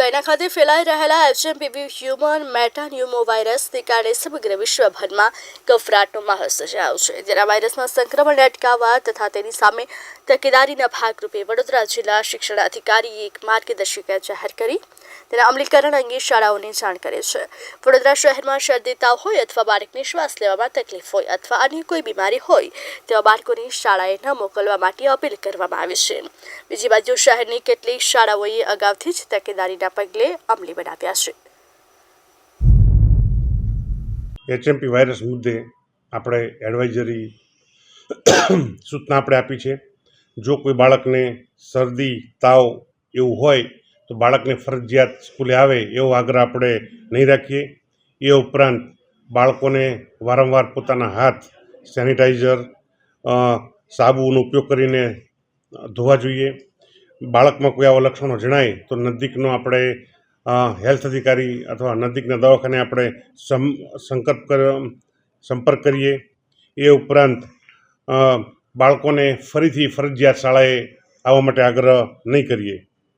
China ખાતે ફેલાઈ રહેલા એચએમપીવી હ્યુમન મેટાન્યુમો વાયરસને કારણે સમગ્ર વિશ્વભરમાં ગફરાટનો માહોલ સર્જાયો છે. જેના વાયરસના સંક્રમણને અટકાવવા તથા તેની સામે તકેદારીના ભાગરૂપે વડોદરા જિલ્લા શિક્ષણ અધિકારીએ એક માર્ગદર્શિકા જાહેર કરી. તેના અમલીકરણ અંગે શાળાઓને જાણ કરે છે. વડોદરા શહેરમાં શરદી તાવ હોય અથવા બાળકને શ્વાસ લેવામાં તકલીફ હોય અથવા અન્ય કોઈ બીમારી હોય, તેવા બાળકોને શાળાએ ન મોકલવા માટે અપીલ કરવામાં આવી છે. બીજી બાજુ શહેરની કેટલીક શાળાઓએ અગાઉથી જ તકેદારીના પગલે અમલી બનાવ્યા છે. એચએમપી વાયરસ મુદ્દે આપણે એડવાઇઝરી સૂચના આપણે આપી છે. જો કોઈ બાળકને શરદી, તાવ એવું હોય, તો બાળકને ફરજિયાત સ્કૂલે આવે એવો આગ્રહ આપણે નહીં રાખીએ. એ ઉપરાંત બાળકોને વારંવાર પોતાના હાથ, સેનિટાઈઝર સાબુનો ઉપયોગ કરીને ધોવા જોઈએ. બાળકમાં કોઈ આવા લક્ષણો જણાય તો નજીકનો આપણે હેલ્થ અધિકારી અથવા નજીકના દવાખાને આપણે સમ સંકલ્પ કર, સંપર્ક કરીએ. એ ઉપરાંત બાળકોને ફરીથી ફરજિયાત શાળાએ આવવા માટે આગ્રહ નહીં કરીએ.